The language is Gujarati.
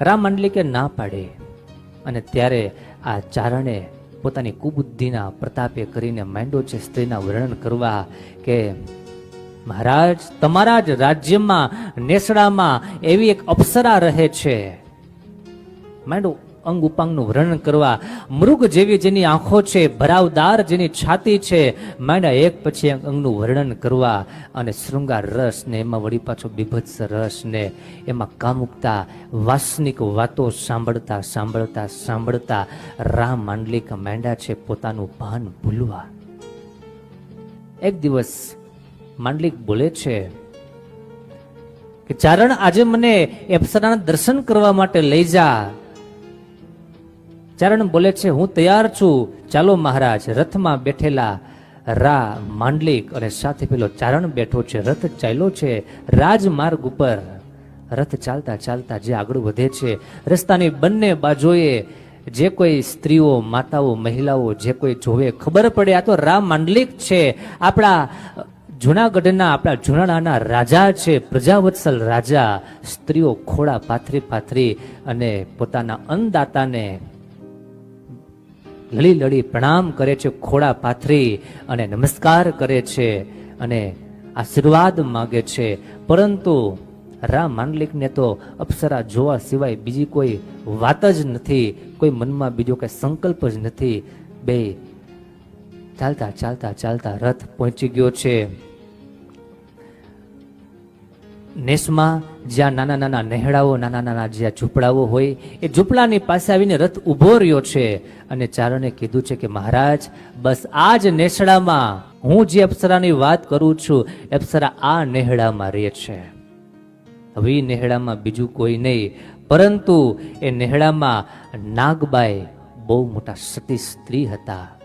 રામ મંડલિકે ના પાડે અને ત્યારે આ ચારણે પોતાની કુબુદ્ધિના પ્રતાપે કરીને માંડ્યો છે સ્ત્રીના વર્ણન કરવા કે, મહારાજ, તમારા જ રાજ્યમાં, નેસડામાં એવી એક અપ્સરા રહે છે. માંડો અંગ ઉપાંગનું વર્ણન કરવા, મૃગ જેવી જેની આંખો છે, ભરાવદાર જેની છાતી છે. માંડા એક પછી અંગનું વર્ણન કરવા અને શૃંગાર રસ ને એમાં વળી પાછો બીભત્સ રસ ને એમાં કામુકતા, વાસનિક વાતો સાંભળતા સાંભળતા સાંભળતા, રામ માંડલિક માંડા છે પોતાનું ભાન ભૂલવા. એક દિવસ માંડલિક બોલે છે કે, ચારણ, આજે મને અપ્સરાના દર્શન કરવા માટે લઈ જા. ચારણ બોલે છે, હું તૈયાર છું. ચાલો મહારાજ, રથમાં બેઠેલા રા માંડલિક અને સાથે પેલો ચારણ બેઠો છે, રથ ચાલ્યો છે, રાજમાર્ગ ઉપર. રથ ચાલતા ચાલતા જે આગળ વધે છે, રસ્તાની બંને બાજુએ જે કોઈ સ્ત્રીઓ, માતાઓ, મહિલાઓ, જે કોઈ જોવે, ખબર પડે, આ તો રા માંડલિક છે. આપણા જુનાગઢના, આપણા જુનાણાના રાજા છે, પ્રજાવત્સલ રાજા. સ્ત્રીઓ ખોળા પાથરી પાથરી અને પોતાના અન્નદાતાને લડી લળી પ્રણામ કરે છે ખોળા પાથરી અને નમસ્કાર કરે છે અને આશીર્વાદ માગે છે. પરંતુ રામ માંડલિકને તો અપ્સરા જોવા સિવાય બીજી કોઈ વાત જ નથી. કોઈ મનમાં બીજો કંઈ સંકલ્પ જ નથી. બે ચાલતા ચાલતા ચાલતા રથ પહોંચી ગયો છે. નેસમાં જ્યાં નાના નાના નહેડાઓ, નાના નાના જ્યાં ઝૂંપડાઓ હોય, એ ઝૂંપડાની પાસે આવીને રથ ઊભો રહ્યો છે. અને ચારણે કીધું છે કે, મહારાજ, બસ આ જ નેસડામાં હું જે અપ્સરાની વાત કરું છું, અપ્સરા આ નેહડામાં રહે છે. હવે નેહડામાં બીજું કોઈ નહીં, પરંતુ એ નેહડામાં નાગબાઈ બહુ મોટા સતી સ્ત્રી હતા.